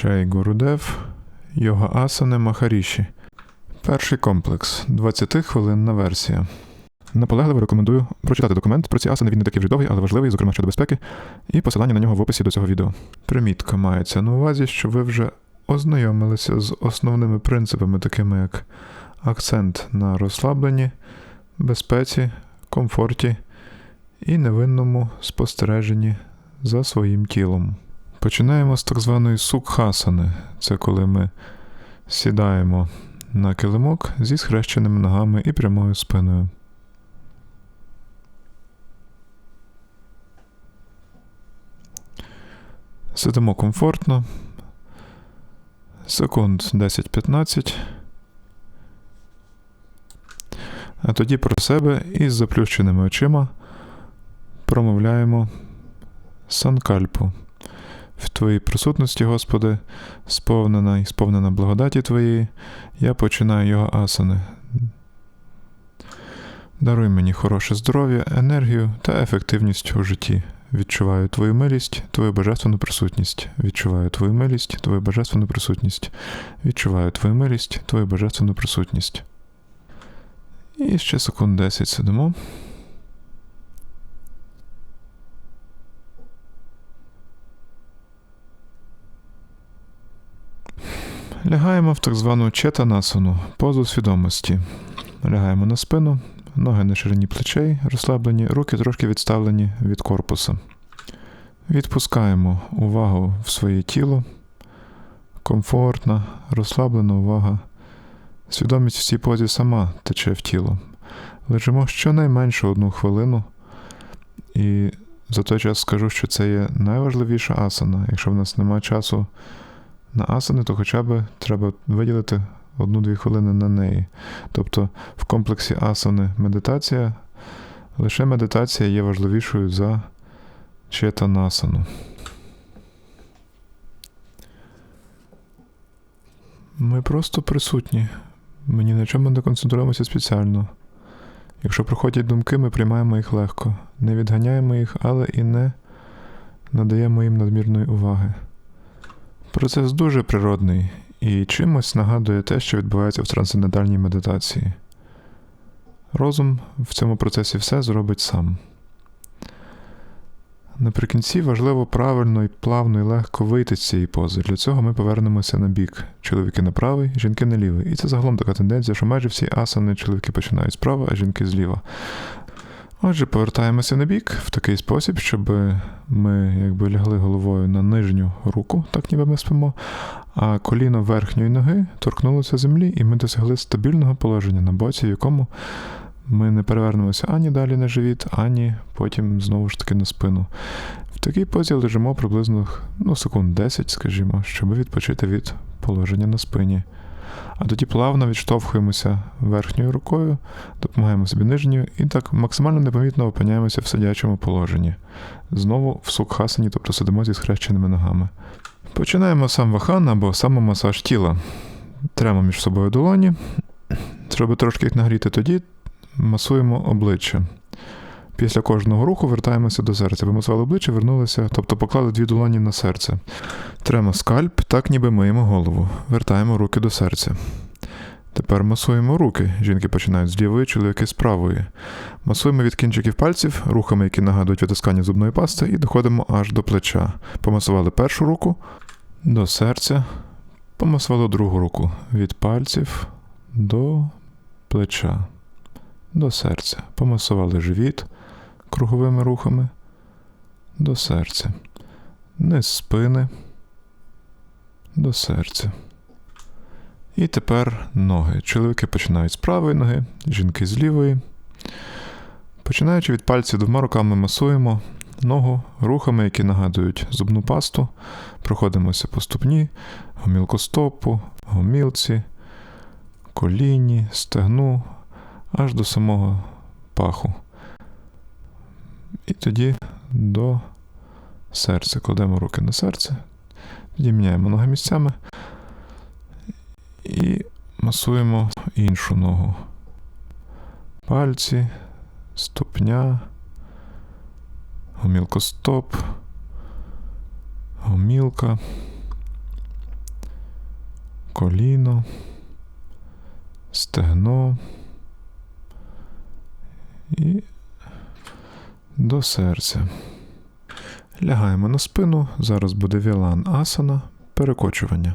Чай Гурудев, Йога Асани Махаріші. Перший комплекс 20 хвилинна версія. Наполегливо рекомендую прочитати документ про ці асани. Він не такий вже довгий, але важливий, зокрема щодо безпеки, і посилання на нього в описі до цього відео. Примітка мається на увазі, що ви вже ознайомилися з основними принципами, такими як акцент на розслабленні, безпеці, комфорті і невинному спостереженні за своїм тілом. Починаємо з так званої сукхасани. Це коли ми сідаємо на килимок зі схрещеними ногами і прямою спиною. Сидимо комфортно. Секунд 10-15. А тоді про себе із заплющеними очима промовляємо санкальпу. В Твоїй присутності, Господи, сповнена і сповнена благодаті Твоєї, я починаю його асани. Даруй мені хороше здоров'я, енергію та ефективність у житті. Відчуваю Твою милість, Твою божественну присутність. Відчуваю Твою милість, Твою божественну присутність. Відчуваю Твою милість, Твою божественну присутність. І ще секунд 10 сидимо. Лягаємо в так звану четанасану, позу свідомості. Лягаємо на спину, ноги на ширині плечей, розслаблені, руки трошки відставлені від корпуса. Відпускаємо увагу в своє тіло. Комфортна, розслаблена увага. Свідомість в цій позі сама тече в тіло. Лежимо щонайменше одну хвилину. І за той час скажу, що це є найважливіша асана. Якщо в нас немає часу на асани, то хоча б треба виділити одну-дві хвилини на неї. Тобто в комплексі асани медитація, лише медитація є важливішою за четанасану. Ми просто присутні. Ми ні на чому не концентруємося спеціально. Якщо проходять думки, ми приймаємо їх легко, не відганяємо їх, але і не надаємо їм надмірної уваги. Процес дуже природний і чимось нагадує те, що відбувається в трансцендентальній медитації. Розум в цьому процесі все зробить сам. Наприкінці важливо правильно і плавно і легко вийти з цієї пози. Для цього ми повернемося на бік. Чоловіки на правий, жінки на лівий. І це загалом така тенденція, що майже всі асани чоловіки починають справа, а жінки зліва. Отже, повертаємося на бік в такий спосіб, щоб ми якби лягли головою на нижню руку, так ніби ми спимо, а коліно верхньої ноги торкнулося землі, і ми досягли стабільного положення на боці, в якому ми не перевернемося ані далі на живіт, ані потім знову ж таки на спину. В такій позі лежимо приблизно ну, секунд 10, скажімо, щоб відпочити від положення на спині. А тоді плавно відштовхуємося верхньою рукою, допомагаємо собі нижньою і так максимально непомітно опиняємося в сидячому положенні. Знову в сукхасані, тобто сидимо зі схрещеними ногами. Починаємо сам вахан або самомасаж тіла. Тремо між собою долоні. Щоб трошки їх нагріти, тоді масуємо обличчя. Після кожного руху вертаємося до серця. Вимасували обличчя, вернулися, тобто поклали дві долоні на серце. Тремо скальп, так ніби миємо голову. Вертаємо руки до серця. Тепер масуємо руки. Жінки починають з лівої, чоловіки з правої. Масуємо від кінчиків пальців, рухами, які нагадують витискання зубної пасти, і доходимо аж до плеча. Помасували першу руку до серця. Помасували другу руку від пальців до плеча, до серця. Помасували живіт круговими рухами до серця. Низ спини до серця. І тепер ноги. Чоловіки починають з правої ноги, жінки з лівої. Починаючи від пальців двома руками масуємо ногу рухами, які нагадують зубну пасту. Проходимося по ступні, гомілкостопу, гомілці, коліні, стегну, аж до самого паху. І тоді до серця. Кладемо руки на серце, тоді міняємо ноги місцями і масуємо іншу ногу. Пальці, ступня, гомілкостоп, гомілка, коліно, стегно до серця. Лягаємо на спину. Зараз буде вілан асана, перекочування,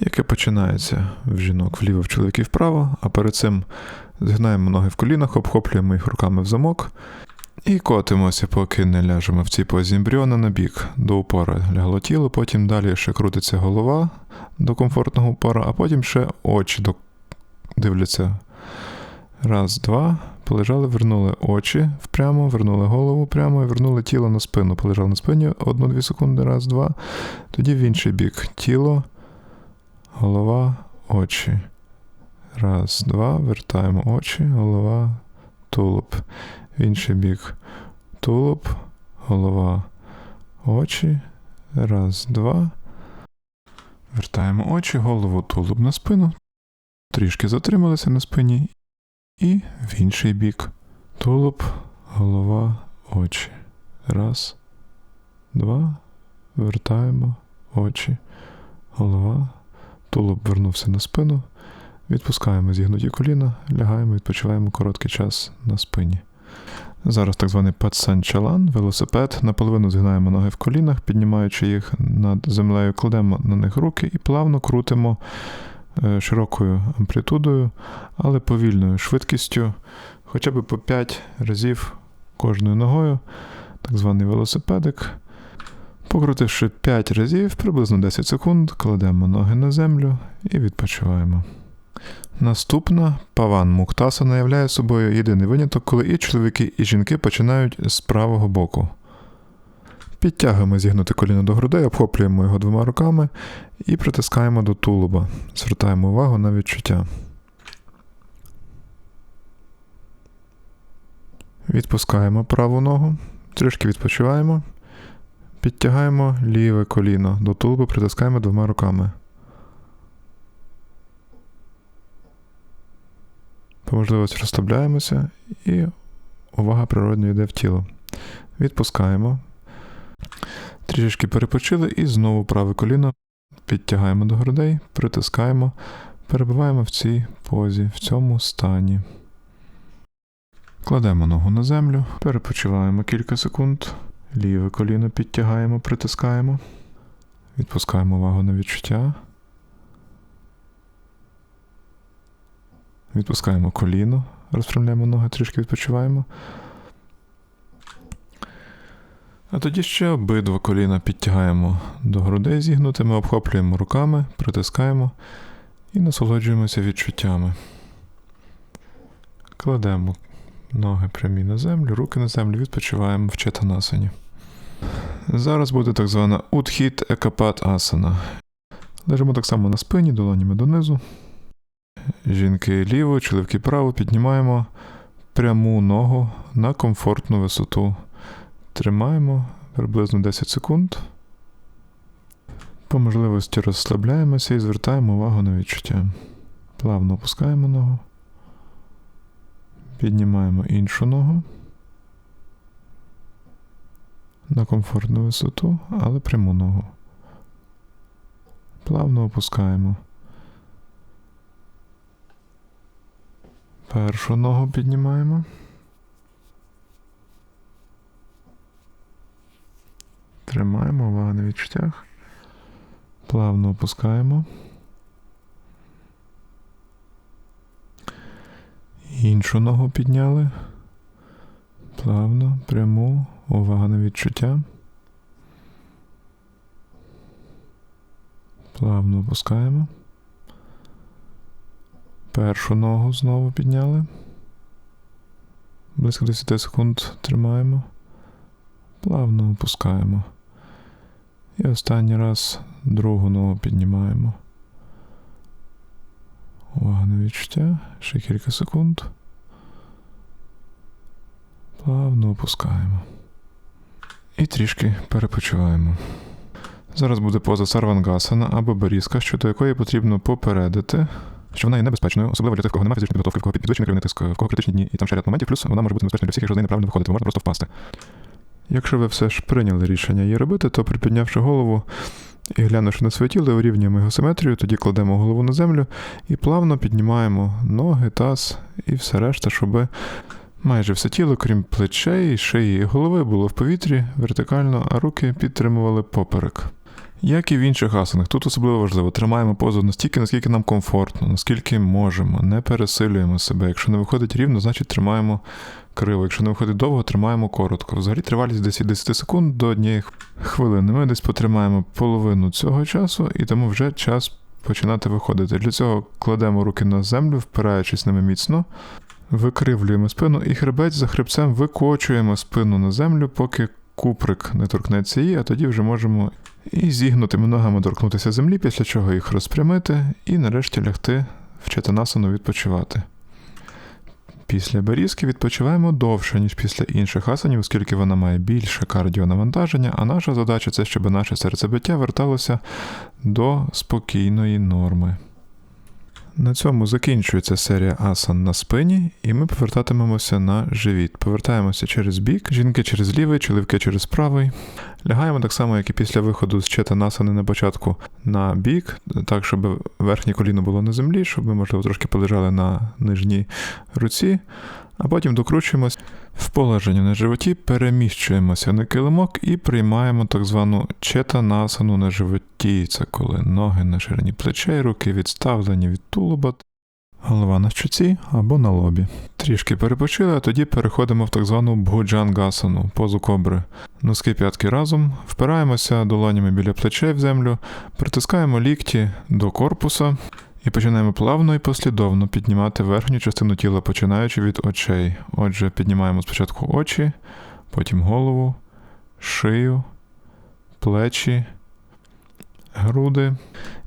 яке починається в жінок вліво, в чоловіків вправо, а перед цим згинаємо ноги в колінах, обхоплюємо їх руками в замок і котимося, поки не ляжемо в цій позі ембріона на бік до упора лягло тіло, потім далі ще крутиться голова до комфортного упора, а потім ще очі дивляться. Раз, два. Полежали, вернули очі впрямо, вернули голову прямо і вернули тіло на спину. Полежали на спині одну-дві секунди, раз, два. Тоді в інший бік. Тіло, голова, очі. Раз, два. Вертаємо очі, голова, тулуб. В інший бік. Тулуб, голова, очі. Раз, два. Вертаємо очі, голову, тулуб на спину. Трішки затрималися на спині. І в інший бік. Тулуб, голова, очі. Раз, два. Вертаємо очі. Голова. Тулуб вернувся на спину. Відпускаємо зігнуті коліна, лягаємо, відпочиваємо короткий час на спині. Зараз так званий пацан-чалан, велосипед. Наполовину згинаємо ноги в колінах, піднімаючи їх над землею, кладемо на них руки і плавно крутимо широкою амплітудою, але повільною швидкістю, хоча б по 5 разів кожною ногою, так званий велосипедик. Покрутивши 5 разів, приблизно 10 секунд, кладемо ноги на землю і відпочиваємо. Наступна паван Муктасана являє собою єдиний виняток, коли і чоловіки, і жінки починають з правого боку. Підтягуємо зігнуте коліно до грудей, обхоплюємо його двома руками і притискаємо до тулуба. Звертаємо увагу на відчуття. Відпускаємо праву ногу, трішки відпочиваємо. Підтягаємо ліве коліно до тулуба, притискаємо двома руками. По можливості розслабляємося і увага природньо йде в тіло. Відпускаємо. Трішечки перепочили і знову праве коліно підтягаємо до грудей, притискаємо, перебуваємо в цій позі, в цьому стані. Кладемо ногу на землю, перепочиваємо кілька секунд. Ліве коліно підтягаємо, притискаємо. Відпускаємо увагу на відчуття. Відпускаємо коліно, розпрямляємо ноги, трішки відпочиваємо. А тоді ще обидва коліна підтягаємо до грудей зігнутими, обхоплюємо руками, притискаємо і насолоджуємося відчуттями. Кладемо ноги прямі на землю, руки на землю, відпочиваємо в четанасані. Зараз буде так звана Утхіт Екапат Асана. Лежимо так само на спині, долонями донизу. Жінки ліво, чоловіки право піднімаємо пряму ногу на комфортну висоту. Тримаємо приблизно 10 секунд. По можливості розслабляємося і звертаємо увагу на відчуття. Плавно опускаємо ногу. Піднімаємо іншу ногу на комфортну висоту, але пряму ногу. Плавно опускаємо. Першу ногу піднімаємо. Тримаємо увагу на відчуттях. Плавно опускаємо. Іншу ногу підняли. Плавно, пряму, увага на відчуття. Плавно опускаємо. Першу ногу знову підняли. Близько 10 секунд тримаємо. Плавно опускаємо. І останній раз другу ногу піднімаємо. Увага на відчуття. Ще кілька секунд. Плавно опускаємо. І трішки перепочиваємо. Зараз буде поза сарвангасана або берізка, щодо якої потрібно попередити, що вона є небезпечною, особливо для тих, в кого немає фізичної підготовки, в кого підвищений кров'яний тиск, в кого критичні дні і там ще ряд моментів, плюс вона може бути небезпечною для всіх, якщо з неї неправильно виходити, можна просто впасти. Якщо ви все ж прийняли рішення її робити, то припіднявши голову, І глянувши на своє тіло, урівнюємо його симетрію, тоді кладемо голову на землю і плавно піднімаємо ноги, таз і все решта, щоб майже все тіло, крім плечей, шиї і голови, було в повітрі вертикально, а руки підтримували поперек. Як і в інших асанах, тут особливо важливо, тримаємо позу настільки, наскільки нам комфортно, наскільки можемо, не пересилюємо себе. Якщо не виходить рівно, значить тримаємо криво. Якщо не виходить довго, тримаємо коротко. Взагалі тривалість десь від 10 секунд до однієї хвилини. Ми десь потримаємо половину цього часу, і тому вже час починати виходити. Для цього кладемо руки на землю, впираючись ними міцно, викривлюємо спину і хребець за хребцем викочуємо спину на землю, поки куприк не торкнеться її, а тоді вже можемо і зігнутими ногами торкнутися землі, після чого їх розпрямити і нарешті лягти в четанасану відпочивати. Після берізки відпочиваємо довше, ніж після інших асанів, оскільки вона має більше кардіонавантаження, а наша задача це, щоб наше серцебиття верталося до спокійної норми. На цьому закінчується серія асан на спині, і ми повертатимемося на живіт. Повертаємося через бік, жінки через лівий, чоловіки через правий. Лягаємо так само, як і після виходу з четанасани на початку на бік, так, щоб верхнє коліно було на землі, щоб ми, можливо, трошки полежали на нижній руці, а потім докручуємось в положенні на животі, переміщуємося на килимок і приймаємо так звану четанасану на животі. Це коли ноги на ширині плечей, руки відставлені від тулуба, голова на щоці або на лобі. Трішки перепочили, а тоді переходимо в так звану бхуджангасану, позу кобри. Носки п'ятки разом, впираємося долонями біля плечей в землю, притискаємо лікті до корпуса і починаємо плавно і послідовно піднімати верхню частину тіла, починаючи від очей. Отже, піднімаємо спочатку очі, потім голову, шию, плечі, груди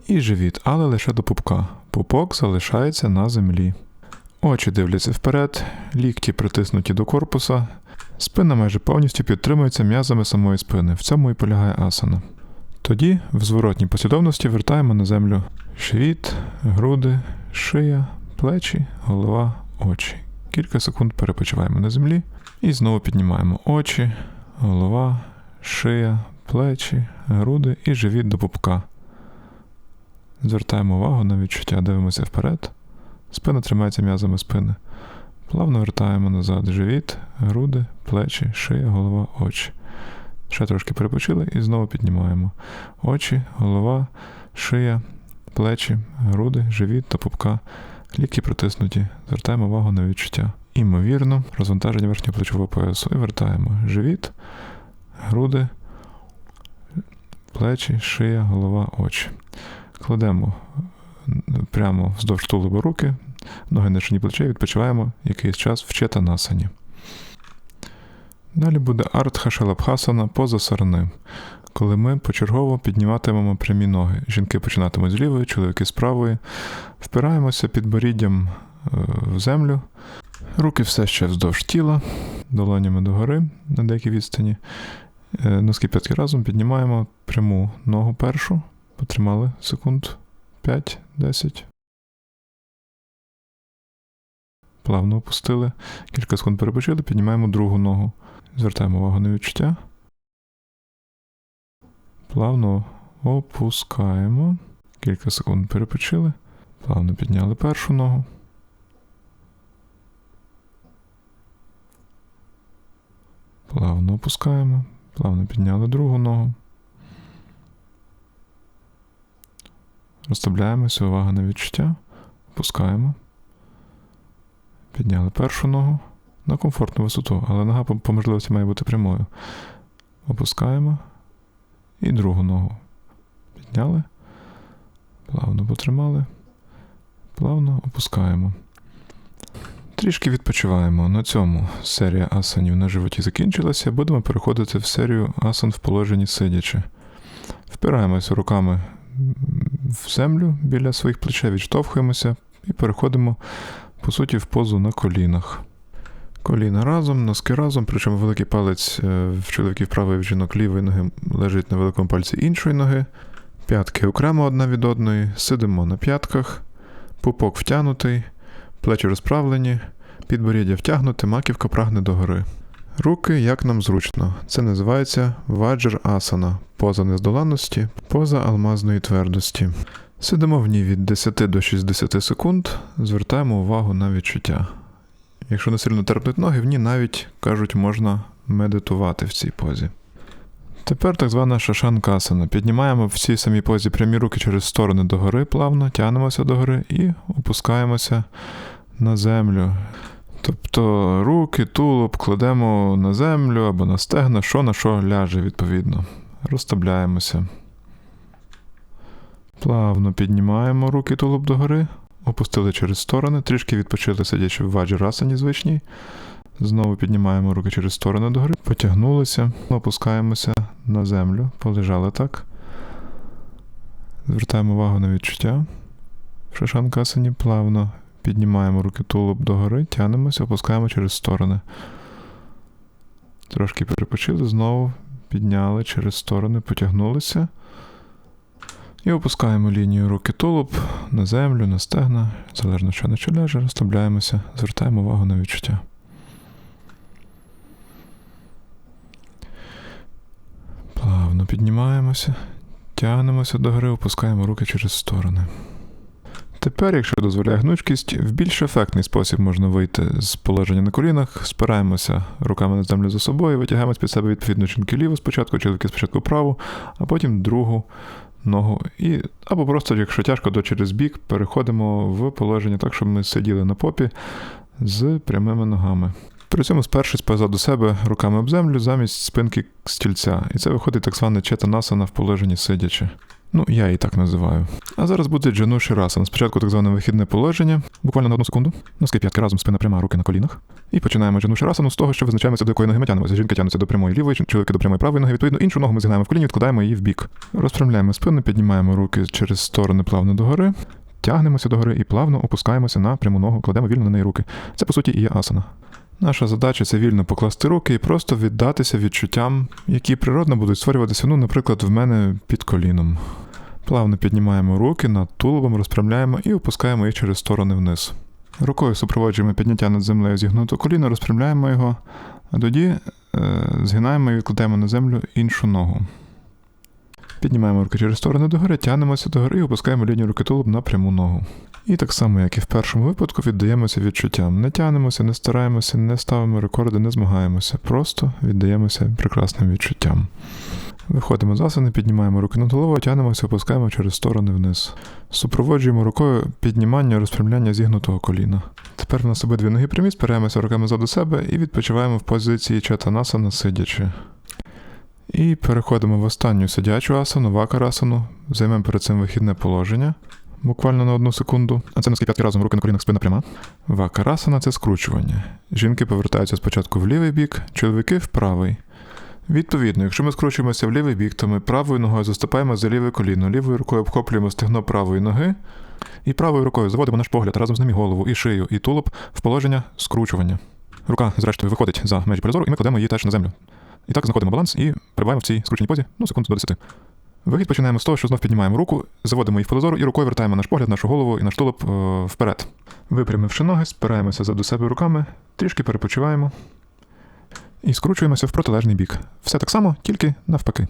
і живіт, але лише до пупка. Пупок залишається на землі. Очі дивляться вперед, лікті притиснуті до корпуса, спина майже повністю підтримується м'язами самої спини. В цьому і полягає асана. Тоді в зворотній послідовності вертаємо на землю живіт, груди, шия, плечі, голова, очі. Кілька секунд перепочиваємо на землі і знову піднімаємо очі, голова, шия, плечі, груди і живіт до пупка. Звертаємо увагу на відчуття, дивимося вперед. Спина тримається м'язами спини. Плавно вертаємо назад живіт, груди, плечі, шия, голова, очі. Ще трошки перепочили і знову піднімаємо. Очі, голова, шия, плечі, груди, живіт та пупка. Ліки притиснуті. Звертаємо увагу на відчуття. Імовірно, розвантаження верхнього плечового поясу. І вертаємо живіт, груди, плечі, шия, голова, очі. Кладемо прямо вздовж тулуба руки, ноги на шині плечей, відпочиваємо якийсь час в четанасані. Далі буде артха шалабхасана поза сарни, коли ми почергово підніматимемо прямі ноги. Жінки починатимуть з лівої, чоловіки з правої. Впираємося під боріддям е, в землю. Руки все ще вздовж тіла, долонями догори на деякій відстані. Е, Носки п'ятки разом піднімаємо пряму ногу першу. Потримали секунд 5-10. Плавно опустили. Кілька секунд перепочили, піднімаємо другу ногу. Звертаємо увагу на відчуття. Плавно опускаємо. Кілька секунд перепочили. Плавно підняли першу ногу. Плавно опускаємо. Плавно підняли другу ногу. Розставляємося, увага на відчуття. Опускаємо. Підняли першу ногу на комфортну висоту, але нога по, можливості має бути прямою. Опускаємо. І другу ногу. Підняли. Плавно потримали. Плавно опускаємо. Трішки відпочиваємо. На цьому серія асанів на животі закінчилася. Будемо переходити в серію асан в положенні сидячи. Впираємося руками в землю біля своїх плечей, відштовхуємося і переходимо, по суті, в позу на колінах. Коліна разом, носки разом, причому великий палець е, в чоловіків правої в жінок лівої ноги лежить на великому пальці іншої ноги. П'ятки окремо одна від одної, сидимо на п'ятках, пупок втягнутий, плечі розправлені, підборіддя втягнуте, маківка прагне догори. Руки як нам зручно. Це називається ваджр асана, поза нездоланності, поза алмазної твердості. Сидимо в ній від 10 до 60 секунд, звертаємо увагу на відчуття. Якщо не сильно терпнуть ноги, в ній навіть кажуть, можна медитувати в цій позі. Тепер так звана шашанкасана. Піднімаємо в цій самій позі прямі руки через сторони догори плавно, тягнемося догори і опускаємося на землю. Тобто руки, тулуб кладемо на землю або на стегна, що на що ляже відповідно. Розставляємося. Плавно піднімаємо руки тулуб догори, опустили через сторони, трішки відпочили, сидячи в ваджрасані звичній. Знову піднімаємо руки через сторони догори, потягнулися, опускаємося на землю, полежали так. Звертаємо увагу на відчуття. В шашанкасані плавно піднімаємо руки тулуб догори, тягнемося, опускаємо через сторони. Трошки перепочили, знову підняли через сторони, потягнулися. І опускаємо лінію руки тулуб на землю, на стегна, залежно що на що ляже, розслабляємося, звертаємо увагу на відчуття. Плавно піднімаємося, тягнемося догори, опускаємо руки через сторони. Тепер, якщо дозволяє гнучкість, в більш ефектний спосіб можна вийти з положення на колінах, спираємося руками на землю за собою, витягаємо під себе відповідно жінки ліву спочатку, чоловіки спочатку праву, а потім другу ногу. І, або просто, якщо тяжко, то через бік переходимо в положення так, щоб ми сиділи на попі з прямими ногами. При цьому спершись позаду себе руками об землю замість спинки стільця. І це виходить так зване четанасана в положенні сидячи. Ну, я її так називаю. А зараз буде джану ширасана. Спочатку так зване вихідне положення, буквально на одну секунду. Носки п'ятки разом, спина пряма, руки на колінах. І починаємо джану ширасану з того, що визначаємося, до якої ноги ми тянемося. Жінки тянуться до прямої лівої, чоловіки до прямої правої ноги. Відповідно, іншу ногу ми згинаємо в коліні, відкладаємо її в бік. Розпрямляємо спину, піднімаємо руки через сторони плавно догори. Тягнемося догори і плавно опускаємося на пряму ногу, кладемо вільно на неї руки. Це по суті і є асана. Наша задача це вільно покласти руки і просто віддатися відчуттям, які природно будуть створюватися, ну, наприклад, в мене під коліном. Плавно піднімаємо руки над тулубом, розпрямляємо і опускаємо їх через сторони вниз. Рукою супроводжуємо підняття над землею зігнуто коліно, розпрямляємо його, а тоді е, згинаємо і відкладаємо на землю іншу ногу. Піднімаємо руки через сторони догори, тягнемося догори і опускаємо лінію руки тулуб на пряму ногу. І так само, як і в першому випадку, віддаємося відчуттям. Не тягнемося, не стараємося, не ставимо рекорди, не змагаємося. Просто віддаємося прекрасним відчуттям. Виходимо з асани, піднімаємо руки над головою, тягнемося, опускаємо через сторони вниз. Супроводжуємо рукою піднімання, розпрямляння зігнутого коліна. Тепер в нас обидві ноги прямі, спираємося руками ззаду себе і відпочиваємо в позиції чатанасана сидячи. І переходимо в останню сидячу асану, вакарасану, займемо перед цим вихідне положення. Буквально на одну секунду. А це носки п'ятки разом, руки на колінах, спина пряма. Вакарасана це скручування. Жінки повертаються спочатку в лівий бік, чоловіки в правий. Відповідно, якщо ми скручуємося в лівий бік, то ми правою ногою заступаємо за ліве коліно, лівою рукою обхоплюємо стегно правої ноги, і правою рукою заводимо наш погляд разом з ним і голову, і шию, і тулуб в положення скручування. Рука, зрештою, виходить за межі перезору, і ми кладемо її теж на землю. І так знаходимо баланс і перебуваємо в цій скрученій позі, ну, секунд до 10. Вихід починаємо з того, що знов піднімаємо руку, заводимо її в позору і рукою вертаємо наш погляд, нашу голову і наш тулуб е, вперед. Випрямивши ноги, спираємося заду себе руками, трішки перепочиваємо і скручуємося в протилежний бік. Все так само, тільки навпаки.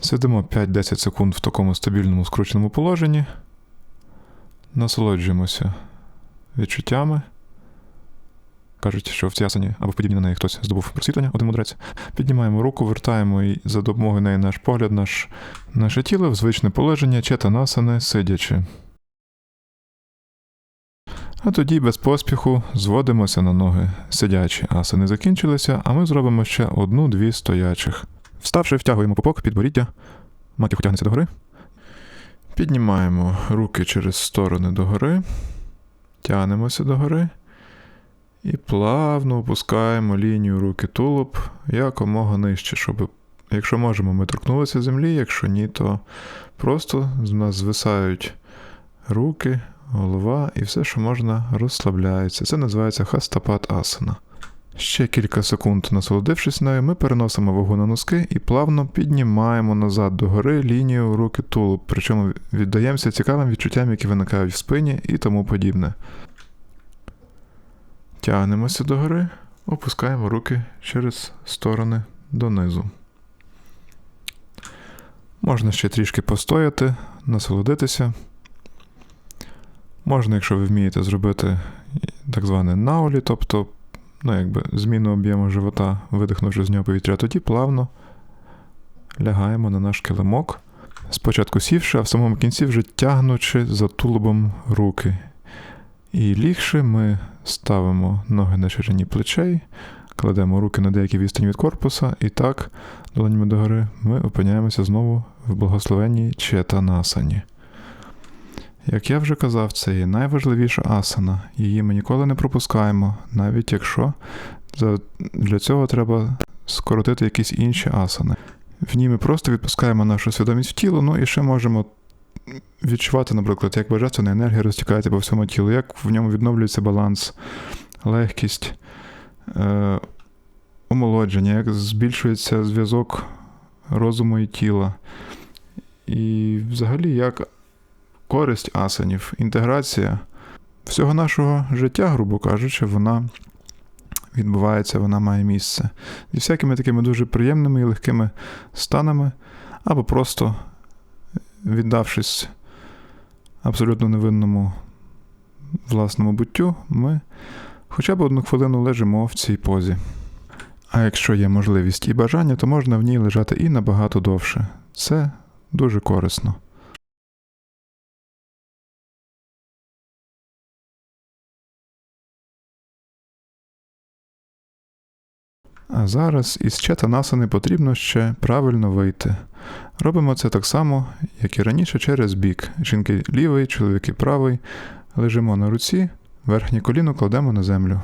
Сидимо 5-10 секунд в такому стабільному скрученому положенні, насолоджуємося відчуттями. Кажуть, що в або подібні на неї хтось здобув просвітлення, один мудрець. Піднімаємо руку, вертаємо і за допомогою неї наш погляд, наш, наше тіло в звичне положення, четанасани, сидячи. А тоді без поспіху зводимося на ноги. Сидячі асани закінчилися, а ми зробимо ще одну-дві стоячих. Вставши, втягуємо попок під боріддя, матіху тягнеться догори. Піднімаємо руки через сторони догори, тягнемося догори. І плавно опускаємо лінію руки тулуб якомога нижче, щоб, якщо можемо, ми торкнулися землі, якщо ні, то просто з нас звисають руки, голова і все, що можна, розслабляється. Це називається хастапат асана. Ще кілька секунд насолодившись нею, ми переносимо вагу на носки і плавно піднімаємо назад догори лінію руки тулуб, причому віддаємося цікавим відчуттям, які виникають в спині і тому подібне. Тягнемося догори, Опускаємо руки через сторони донизу. Можна ще трішки постояти, насолодитися. Можна, якщо ви вмієте зробити так зване наулі, тобто ну, якби зміну об'єму живота, видихнувши з нього повітря, тоді плавно лягаємо на наш килимок. Спочатку сівши, а в самому кінці вже тягнучи за тулубом руки. І лігши, ми ставимо ноги на ширині плечей, кладемо руки на деякі відстані від корпуса, і так, долонями догори, ми опиняємося знову в благословенній четанасані. Як я вже казав, це є найважливіша асана. Її ми ніколи не пропускаємо, навіть якщо для цього треба скоротити якісь інші асани. В ній ми просто відпускаємо нашу свідомість в тіло, ну і ще можемо відчувати, наприклад, як божественна енергія розтікається по всьому тілу, як в ньому відновлюється баланс, легкість, е, омолодження, як збільшується зв'язок розуму і тіла. І взагалі, як користь асанів, інтеграція всього нашого життя, грубо кажучи, вона відбувається, вона має місце. Зі всякими такими дуже приємними і легкими станами, або просто віддавшись абсолютно невинному власному буттю, ми хоча б одну хвилину лежимо в цій позі. А якщо є можливість і бажання, то можна в ній лежати і набагато довше. Це дуже корисно. А зараз із четанасани потрібно ще правильно вийти. Робимо це так само, як і раніше, через бік. Жінки лівий, чоловіки правий. Лежимо на руці, верхнє коліно кладемо на землю.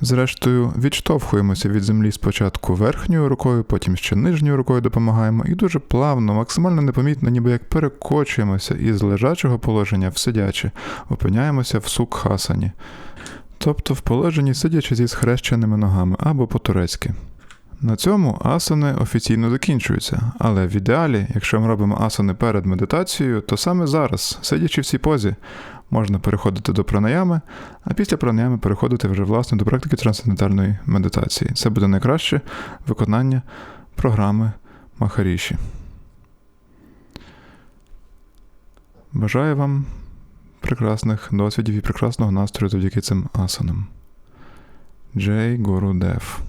Зрештою, відштовхуємося від землі спочатку верхньою рукою, потім ще нижньою рукою допомагаємо, і дуже плавно, максимально непомітно, ніби як перекочуємося із лежачого положення в сидяче, опиняємося в сукхасані тобто в положенні сидячи зі схрещеними ногами або по-турецьки. На цьому асани офіційно закінчуються, але в ідеалі, якщо ми робимо асани перед медитацією, то саме зараз, сидячи в цій позі, можна переходити до пранаями, а після пранаями переходити вже власне до практики трансцендентальної медитації. Це буде найкраще виконання програми Махаріші. Бажаю вам прекрасних досвідів і прекрасного настрою завдяки цим асанам. Джей Гуру Дев